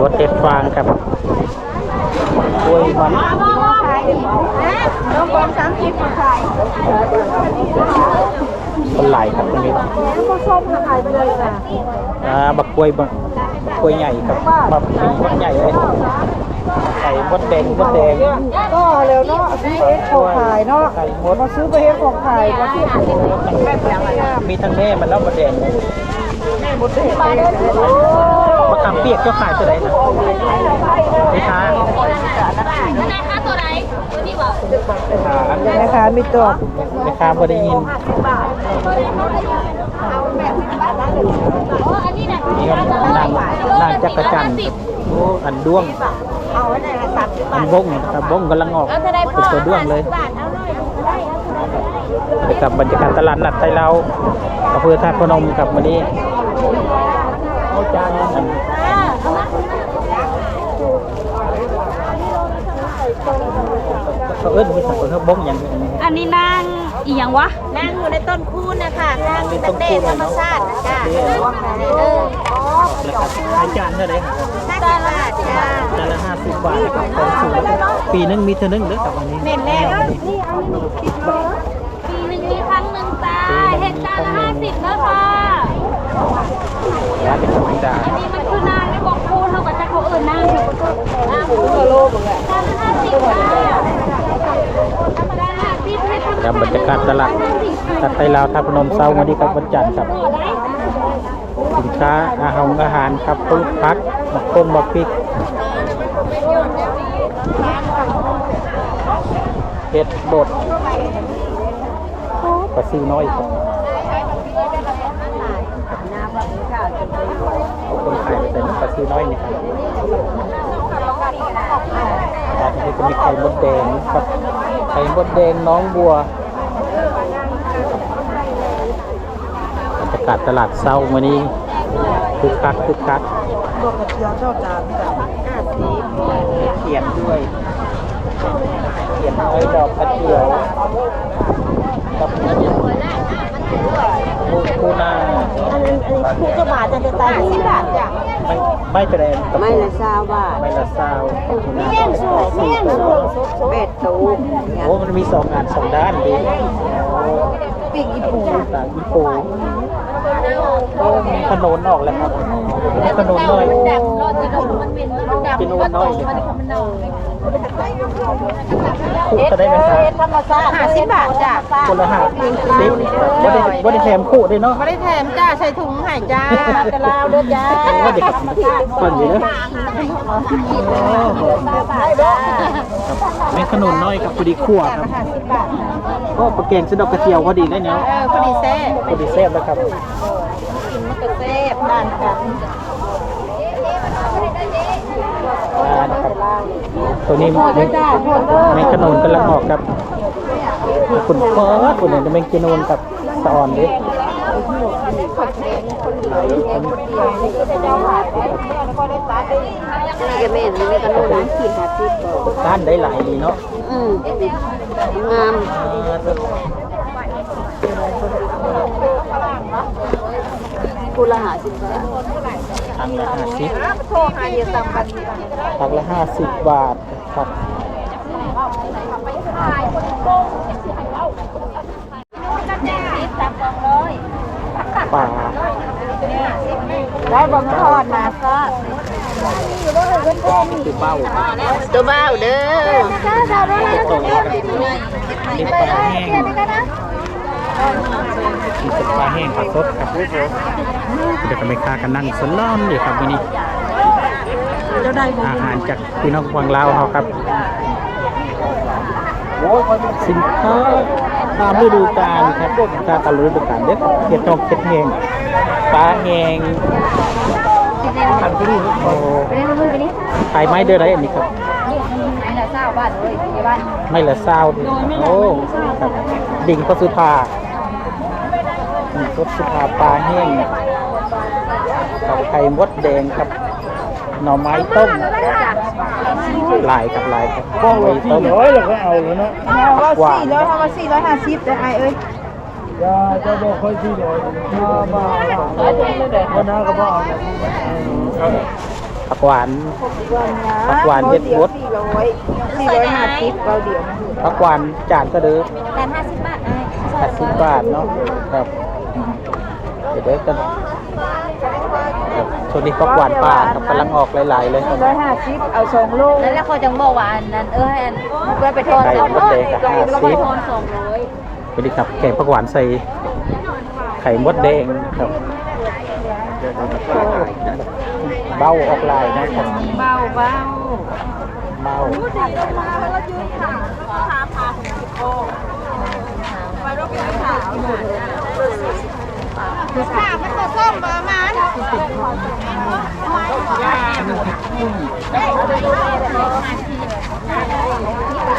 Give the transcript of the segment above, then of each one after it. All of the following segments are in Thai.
รถเห็ดฟางครับกล้วยมันน้องบอลสามสิบขายคนหลายครับตรงนี้แล้วก็ส้มขายไปเลยจ้ะอ่าบักกล้วยบักบักกล้วยใหญ่ครับบักปีบักใหญ่เลยไข่มดแดงมดแดงก็เร็วเนาะซื้อเอสของขายเนาะไข่มดมาซื้อไปเอสของขายมาที่มีทั้งแม่มันแล้วมดแดงเลยหมดเลย มะขามเปียกเจ้าขายตัวไหนนะนี่ค่ะได้ค่าตัวไหนตัวนี้บอกค่ะนะคะมีตัวราคาบ่ได้ยินโอ้อันนี้นะนี่ครับนางนางจักรจันทร์โอ้อันด้วงเอาไว้ในสามสิบบาอัทนบงนะครับบงกำลังออกเอาจะได้เป็นตัวด้วงเลยบาทเอาหน่อยได้เอานี่กับบรรยากาศตลาดนัดไทยเราอำเภอท่าพนมกับวันนี้เอาจานอัน เขาเอิ้นมีสับปะรดบงอย่างนี้อันนี้นางอีหยังวะนั่งอยู่ในต้นคูนนะคะนั่งตั้งเดชธรรมชาตินะจ้ะเออแล้วก็ขายจานเท่าไหร่ครับห้าสิบบาทจ้ะจานละห้าสิบบาทครับของสูงปีนึงมีเท่านึงเด้อกับวันนี้เน้นแล้วปีหนึ่งมีครั้งหนึ่งตาเหตุการณ์ละห้าสิบแล้วค่ะ ร้าอันนี้มันคือนางไม่บอกคูณเท่ากับจะเขาเอื่นนางอยู่นางคูณโลกเลยจานละห้าสิบค่ะจานห้าสิบให้ทครับบรรยากาศตลาดนัดไทยลาวท่าพนมเช้าวันนี้ครับวันจันทร์ครับ สินค้าอาหารอาหารครับพืชพักบักต้นบักพริกเห็ดบดปลาซิวน้อยครับเอาคนขาย ไปแต่นี่ปลาซิวน้อยนี่ครับอันนี้ก็มีไข่มดแดงครับไข่มดแดงน้องบัวบรรยากาศตลาดเช้าวันนี้คึกคักคึกคักดอกกระเจียวเจ้าจานจ้ะห้าสิบเขียนด้วยเขียนน้อยดอกกระเจียวกับลูกคูนาอันนี้อันนี้คู่ก็บาทจะจะตายสิบบาทจ้ะ ไม่ไม่เป็นไรกับไม่ละซาวบาทไม่ละซาวคูนาเมี่ยงสูงเมี่ยงสูงเป็ดตูโอ้มันมีสองงานสองด้านดีปีกอีปูต่างญี่ปุ่นโอ้มีขนนออกแล้วครับ มีขนนน้อยรอดจะโดนมันเป็นมันดำกินโนนน้อยเลยครับมันเน่าคู่ก็ได้ไหมครับธรรมชาติห้าสิบบาทจ้ะคนละห้าสิบบ่าได้บ่าได้แถมคู่ด้วยเนาะไม่ได้แถมจ้าใส่ถุงให้จ้าจะลาวเด้อจ้าว่าเด็กก่อนอยู่นะแม่ขนุนน้อยกับพอดีขั่วครับก็ประเกงสะดอกกระเจียวพอดีได้เนาะพอดีแซ่บพอดีแซ่บแล้วครับกินมันก็แซ่บด้านกัน อ่านะครับ ตัวนี้แม่ขนุนกำลังออกครับคุณเฟิร์สคุณเนี่ยจะเป็นกินูนกับสะออนดินี่ก็แม่นี่ก็นู่นนะขีดหาสิบด้านได้หลายดีเนาะอืมงามคูละหาสิบบาททางละห้าสิบโทรหาเยอะตังกันทางละห้าสิบบาท ครับป่าได้บะทอดนะก็คือเบ้าตัวเบ้าเด้อตรงครับนี่ปลาแห้งมีสปลาแห้งปลาสดครับเดี๋ยวก็ไม่ค้ากันนั่งสล้อมอยู่ครับวันนี้เจ้าได้บ่ อาหารจากพี่น้องวังลาวเขาครับ สินค้าตามฤดูกาลครับสินค้าตามฤดูกาลเด็ดเห็ดทองเห็ดแหงปลาแหงอันที่โอ้ขายไม้เดือนไรอันนี้ครับไม่ละเศร้าบ้านเลยบ้านไม่ละเศร้าดิโอ้ดิ่งพระสุธาดิ่งพระสุธาปลาแห้งกับไข่มดแดงครับ หน่อไม้ต้มลายกับลายครับหน่อไม้ต้มร้อยเราก็เอาแล้วเนาะว่าสี่ร้อยเอามาสี่ร้อยห้าสิบได้ไอเอ้ยจะจะบอกค่อยที่ร้อยมาบ้าวันนั้นก็บ้าผักหวานผักหวานเฮ็ดบดสี่ร้อยห้าสิบเราเดียวผักหวานจานก็เด้อแปดห้าสิบบาทไอ้แปดสิบบาทเนาะครับเดี๋ยวเด้อกันครับ ช่วงนี้ผักหวานป่าครับกำลังออกหลายๆเลยครับร้อยห้าสิบเอาสองโลแล้วแล้วเขาจังบอกว่าอันนั้นเออให้อันเพื่อไปทอนไก่สองมดร้อยแดงกับห้าแล้วสิก็บทอนสองร้อยสวัสดีครับแกงผักหวานใส่ไข่มดแดงครับเบ้าออกลายนะครับเบาเบาเบ้า ค่ะมันก็ส้มประมาณ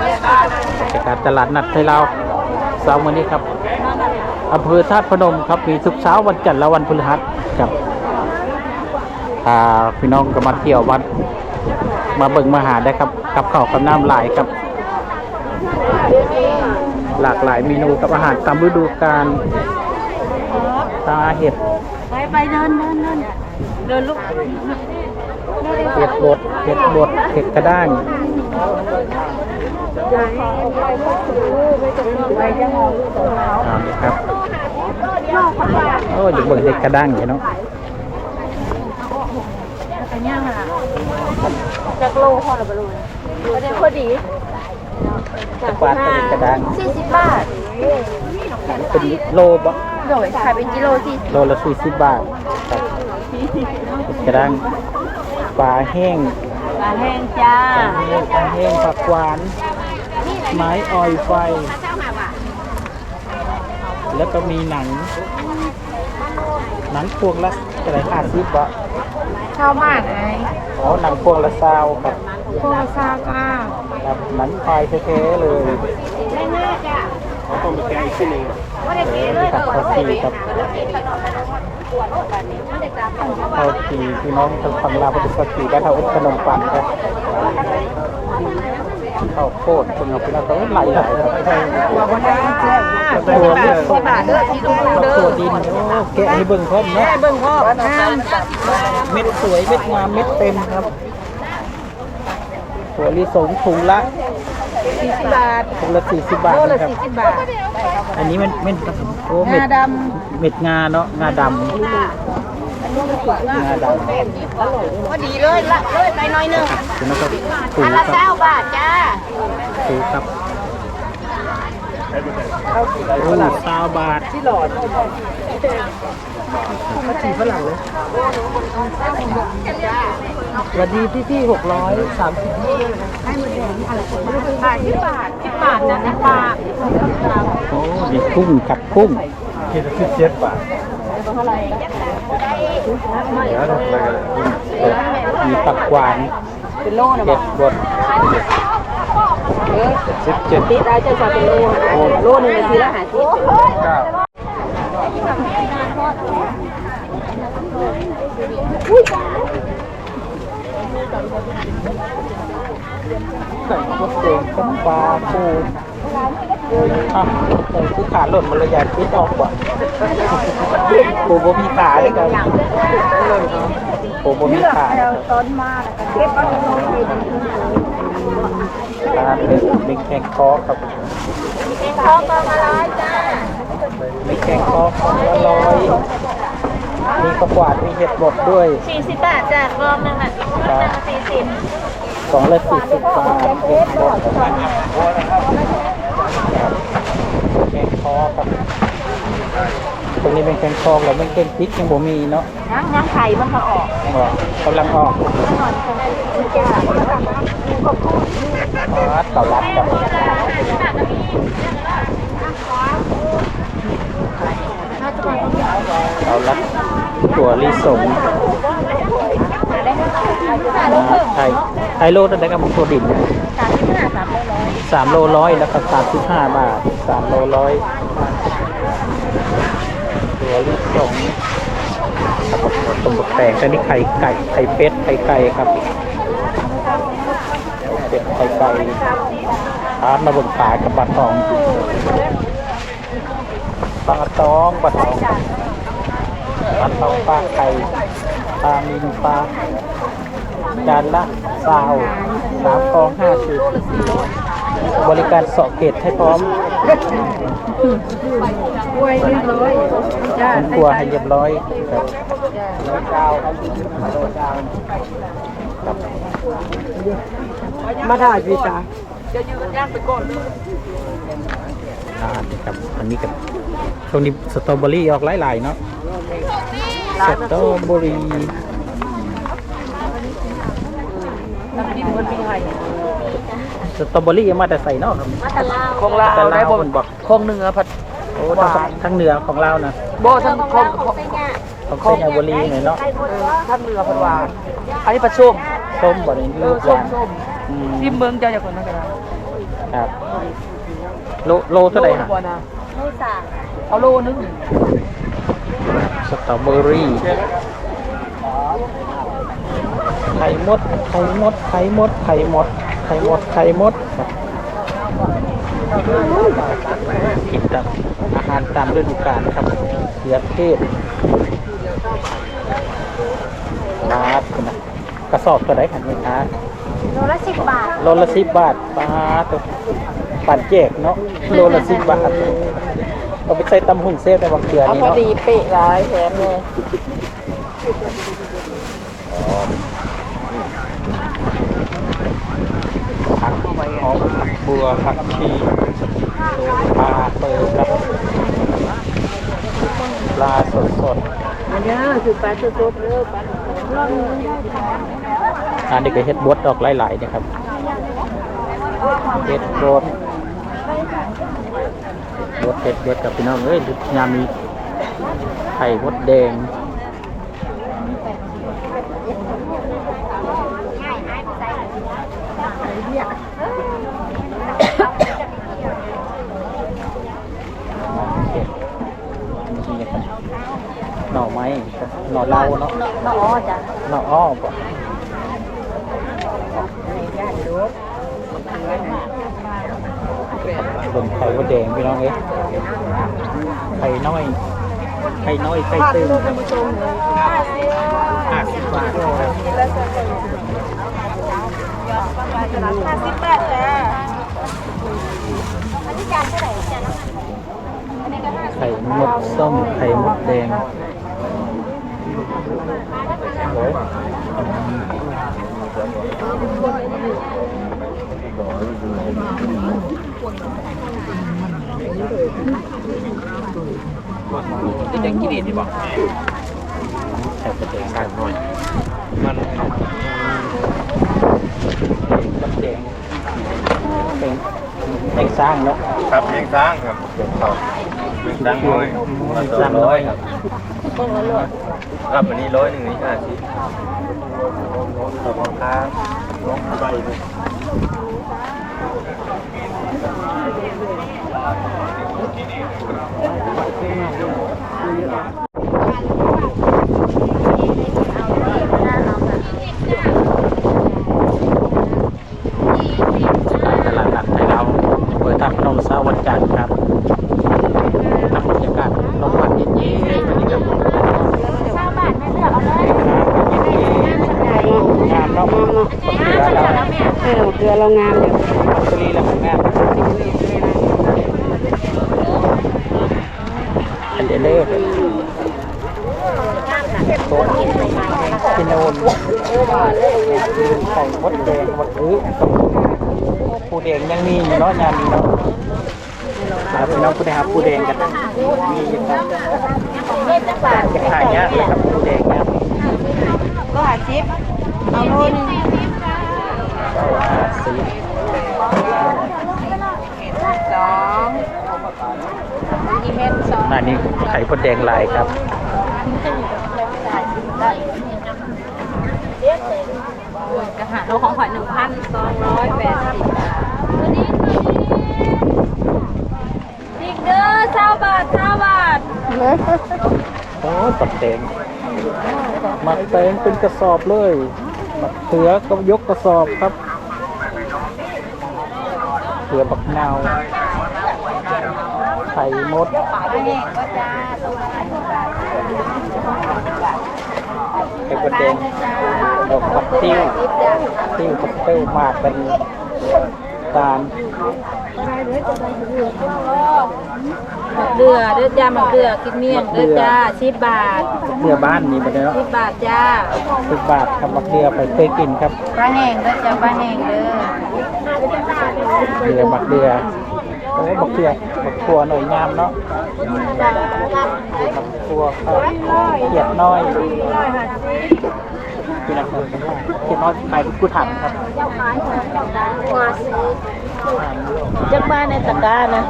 บรรยากาศตลาดนัดไทยลาวเสาร์วันนี้ครับอำเภอธาตุพนมครับมีทุกเช้าวันจันทร์และวันพฤหัสครับอ่าพี่น้องก็มาเที่ยววัด มาเบิ่งมาหาได้ครับกับข้าวกับน้ำหลายครับ หลากหลายเมนูกับอาหารตามฤดูกาล ตาเห็ดไปไปเดินเดินเดินเดินลูกเห็ดบดเห็ดบดเห็ดกระด้างไปจังหวะอ่านี่ครับโอ้ยเบิ่งเห็ดกระด้างอยู่เนาะกันย่างอะจากโลพอหรือเปล่าประเด็นพอดีตะกวาดกับเห็ดกระด้างสี่สิบบาทเป็นโลบะ โดยขายเป็นกิโลสี่โลละสี่สิบบาทครับกระด้างปลาแห้งปลาแห้งจ้าปลาแห้งปลาแห้งผักหวาน ไม้ออยไฟ แล้วก็มีหนัง หนังพวงละอะไรห้าสิบบาทชาวบ้านไอ้อ๋อหนังพวงละซาวครับพวกซาก้าครับหนังควายแท้ๆเลยไม่น่าจะ นี่ครับข้าวจีครับข้าวจีพี่น้องทางฝั่งลาวเป็นข้าวจีบ้านเราขนมปังครับข้าวโพดคนเอาไปแล้วก็ไหลไหลายครับใช่ตัวนี้สิบบาทเด้อที่ดูข้าวตัวดินโอ้แกะให้เบิ่งพร้อมเนาะเบิ่งพ่อเม็ดสวยเม็ดงามเม็ดเต็มครับถั่วลิสงถุงละ สี่สิบบาทถุงละสี่สิบบาทโลละนะครับ สี่สิบบาท อันนี้มันเม็ดโอ้เม็ดงาด เม็ดงาเนาะงาดำงาดำพอดีเลยละเลยไปหน่อยหนึงคุณนะครับถูอันคละรับเก้าบาทจ้าถูครับโอ้ซาวบาทที่หลอดมาจีฝรั่งเลย สวัสดีพี่พี่หกร้อยสามสิบให้มาแดงอะไรบาทที่บาทที่บาทนะที่บาทโอ้มีกุ้งกับกุ้งคิดสิบเจ็ดบาทมีผักวานเป็นโลนะเด็ดบดสิบเจ็ดติดได้จะจะเป็นโลโลหนึ่งทีละหาสิบเก้า ไก่มดแดงต้มปลาปูอะปูคือขาหล่นมันเลยอยากคิดออกกว่าปูบ่มีขาเลยครับปูบ่มีขาต้นมากเก็บเอาตรงนี้ปลาเป็นเป็นแกงคอครับทองก็มาร้อยจ้ามีแกงคอของละร้อย มีข้าวกวาดมีเห็ดบดด้วย สี่สิบบาทจ้ากรอบหนึงอะสี่สิบสองละสี่สิบบาทเห็ดบดแกงคอครับตรงนี้เป็นแกงคอแล้วไม่แกงพริกยังบ่มีเนาะน้ำน้ำไข่มันพอออกบอกกำลังออกอ๋อเต่าลัดครับเต่าลัด ตัวลิสงไทยไทยโลดได้กับตัวดินสามสิบห้าสามร้อยสามโลร้อยแล้วก็สามสิบห้าบาทสามโลร้อยตัวลิสงต้มบกแตงแต่นี่ไข่ไก่ไข่เป็ดไข่ไก่ครับเป็ดไข่ไก่ทานมาบนปลากับปลาทองปลาตองปลาทอง ปลาทองปลาไข่ปลามินปลาจานละซาวสามฟองห้าสิบบริการสาะเกตให้พร้อมกล้วยเรียบร้อยจ้าทำครัวให้เรียบร้อยครับร้อยเก้าครับร้อยเก้าครับมาถ่ายพี่จ้าอ่านี่ครับอันนี้กับช่วงนี้สตรอเบอรี่ออกหลายๆเนาะ สตรอเบอรี่น้ำจิ้มมันมีไข่สตรอเบอรี่เอามาแต่ใส่เนาะครับมาตะลาวของลาวแต่ลาได้วบ่มันบอกของเนื้อผัดโอ้ทั้งทั้งเหนือของเรานะบ่ทั้งของของเราของเป็นไงของเซนยาบุรีหน่อยเนาะทั้งเนื้อผัดหวานอันนี้ปลาส้มส้มบ่ได้เอลูอกส้ยามงส้มอืมที่เมืองเจ้าอย่างคนนั้นกันนะครับโลโลเท่าไหร่ฮะโลนะไม่สามเอาโลนึงส ตรอเบอรี่ไข่มดไข่มดไข่มดไข่มดไข่มดไข่มดครับกินตามอาหารตามฤดูกาลครับเขือเทศบาทนะกระสอบตัวไหนขันไหมคะโลละสิบบาทโลละสิบบาทปลาตัวปั่นแจกเนาะโลละสิบบาท เอาไปใส่ตำหุ่นเซฟในบางเกลือเอานี่พอเนาะดีเป๊ะหลายแถมเลยผักหอมผักบัวผักชีปลาเปิดครับปลาสดสดอันนี้คือปลาสดๆเด้อปลาๆอันนี้ก็เฮ็ดบดออกหลายๆนะครับเฮ็ดบด บดเฮ็ดบดกับพี่น้องเอ้ยยามมีไข่มดแดงหน่อไม้ครับหน่อเล้าเนาะน้องอ๋อจ้ะหน่ออ้อป่ะ เป็นไข่มดแดงพี่น้องเอ้ยไข่น้อยไข่น้อยไข่ตื้นห้าสิบบาทห้าสิบบาทจ้ะอันนี้จานเท่าไหร่จานละไข่มดส้มไข่มดแดงโอ้ ยใส่กระเทียมใส่หน่อย มันมดแดงเป็นแดงสร้างเนาะครับเพียงสร้างครับเก็บเขาเพียงสร้างร้อยสร้างร้อยครับครับอันนี้ร้อยหนึ่งนี่ห้าสิบขอบคุณครับลงไปเลย ตลาดนัดไทยเราเปิดทางพนมเสาร์วันจันทร์ครับทำบรรยากาศลมพัดเย็นๆวันนี้ครับ เก้าบาทไม่เลือกเอาเลย งามเนาะเกลือเรา เออเกลือเรางามอยู่ สลีแล้วงามอันเดเลอร์โต๊ะกินโนนไข่มดแดงมดอื้อกับปูแดงยังมีอยู่เนาะยามนี้เนาะครับพี่น้องผู้ใดหาปูแดงกันมีอยู่ครับ เล่นจักบาท จะ ขายยากเลยครับปูแดงเนี่ยก็หาชิปเอาโลนึงสีสองอีเมลสองอันนี้ไข่มดแดงลายครับกระหาโลของหอยหนึ่งพันสองร้อยแปดสิบบาทอีกเด้อเช้าบาทเช้าบาท โอ้ตัดแตงหมักแตงเป็นกระสอบเลยหมักเขือก็ยกกระสอบครับเขือบักนาวไข่มดไข่มดแดงดอกผักติ้วติ้วผักติ้วมากเป็นตาล เดือเด้อจ้ามาเดือกินเมี่ยงเด้อจ้าสิบบาทเรือบ้านนี่ไปแล้วสิบบาทจ้าสิบบาทครับมักเรือไปเคยกินครับปลาแห้งเด้อจ้าปลาแห้งเด้อเรือมักเรือโอ้บักเรือบักทัวหน่อยงามเนาะบักทัวครับเขียดน้อยพี่นักเรียนเขียดน้อยขายกุถังครับจักบ้านในตะกร้านะ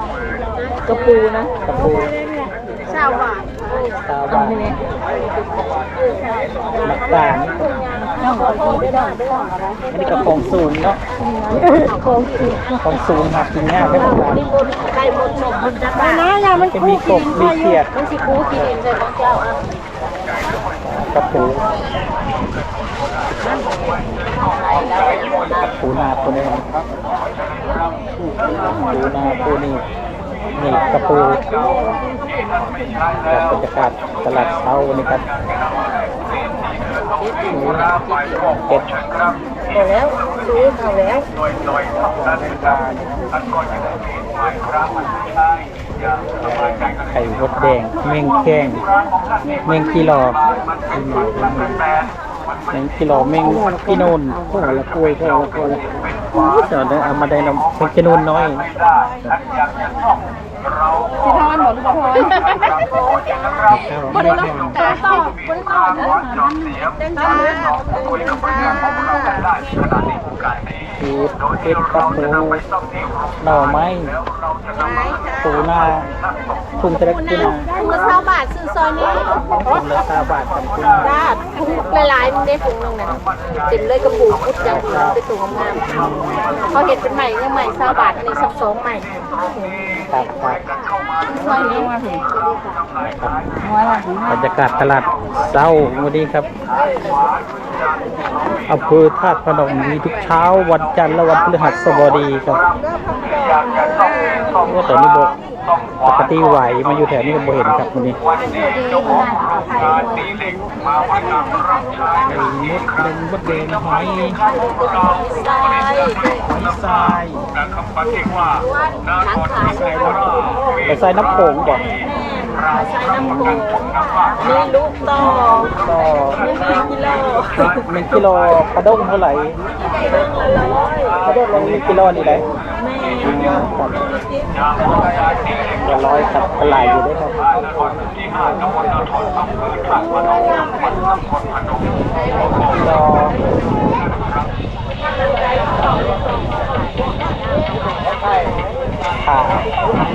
กระปูนะกระปูชาวบ้านตาบานมักตาลอันนี้ก็ของสูงเนาะของสูงหากินง่ายไม่ต้องการไก่หมดสมหมดจักบ้านนะอย่ามันจะมีกบมีเขียดมันสิคูกินเองเลยของเจ้าอะกระปูปูนาปูนี่ปูนาปูนี่ นี่กระปูแบบบรรยากาศตลาดเช้านี่ครับเจ็ดหมดแล้วซื้อเขาแล้วไข่มดแดงเม่งแข้งเม่งกิโล เม่งกิโลเม่งกินูนพวกละกล้วยพวกละกล้วยเดี๋ยวเอามาได้นำเป็นกินูนน้อยสิทอนบอกลูกทอนบ่ได้ลงต่อต่อบ่ได้ต่อเด้อเต้นจ้าคือเห็ดกับปูหน่อไม้ปูหน้าทุ่งทะเลปูนาถุงละเท่าบาทซื้อซอยนี้ทุ่งละสาบาทกับปูนาจ้าถุงหลายมันได้ถุงนึงน่ะเต็มเลยกระปุกพุดยังเป็นถุงงามเขาเห็นเป็นใหม่เนี่ยใหม่เท่าบาทอันนี้สักสองใหม่ครับครับซอยนี้บรรยากาศตลาดเช้าวันนี้ครับอำเภอธาตุพนมมีทุกเช้าวันจันทร์และวันพฤหัสบดีครับว่าแต่นี่บอก ปกติไหวมาอยู่แถวนี้ก็บ่เห็นครับวันนี้ไอ้มดแดงมดแดงหอยหอยทรายทั้งขายไปใส่น้ำโขงบ่ใช้น้ำปูนี่ลูกต่อก็นี่หนึ่งกิโลหนึ่งกิโลกระด้งเท่าไหร่เรื่องละร้อยกระด้งหนึ่งกิโลนี่แหละ จะละร้อยครับกระลายอยู่ด้วยครับรอขา